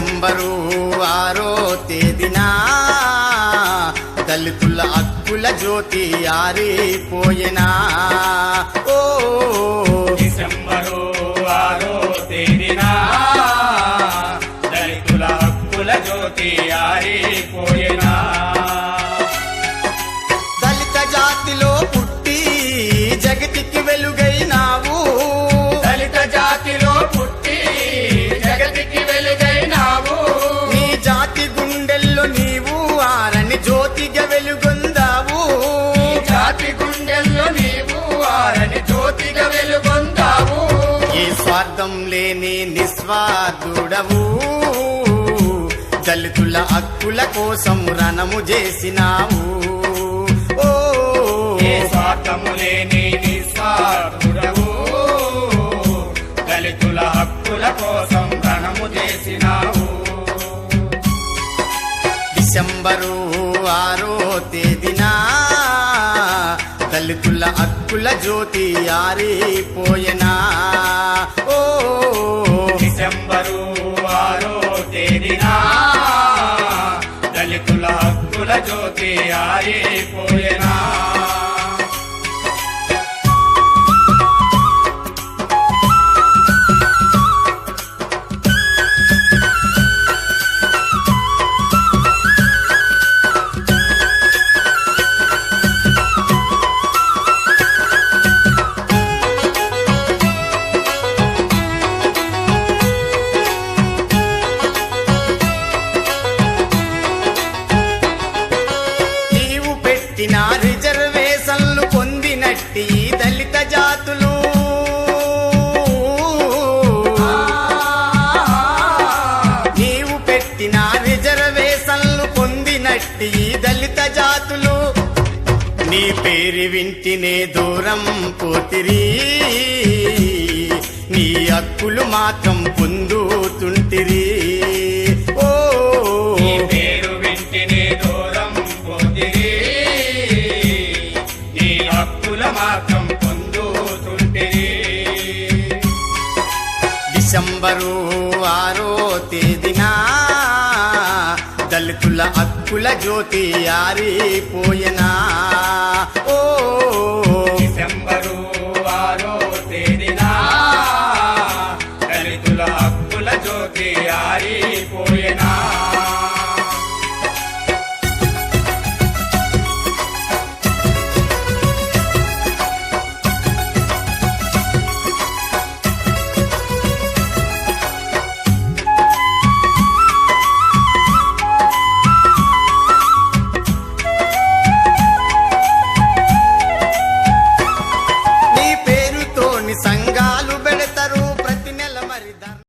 December ఆరో తేదీన దళితుల హక్కుల జ్యోతి ఆరిపోయినా? ఓ డిసెంబరు ఆరో తేదీన దళితుల హక్కుల జ్యోతి ఆరిపోయినా? దళిత జాతిలో పుట్టి జగతికి వెలుగైనావు గుండెల్లో నీవు ఆరని జ్యోతిగా వెలుగొందావు. జాతి గుండెల్లో నీవు వారని జ్యోతిగా వెలుగొందావు. ఏ స్వార్థం లేని నిస్వార్థుడవు. దళితుల హక్కుల కోసం రణము చేసినావు. ఓ స్వార్థము లేని నిస్వార్థుడవు. దళితుల హక్కుల కోసం రణము చేసినావు. డిసెంబరు ఆరో తేదీన దళితుల హక్కుల జ్యోతి ఆరిపోయనా? ఓ డిసెంబరు ఆరో తేదీన దళితుల హక్కుల జ్యోతి ఆరిపోయనా? పెట్టిన రిజర్వేషన్లు పొందినట్టి దళిత జాతులు. నీవు పెట్టిన రిజర్వేషన్లు పొందినట్టి దళిత జాతులు. నీ పేరు వింటినే దూరం పోతిరి. నీ హక్కులు మాత్రం పొందుతుంటిరి. డిసెంబరు ఆరో తేదీన దళితుల హక్కుల జ్యోతి ఆరిపోయినా?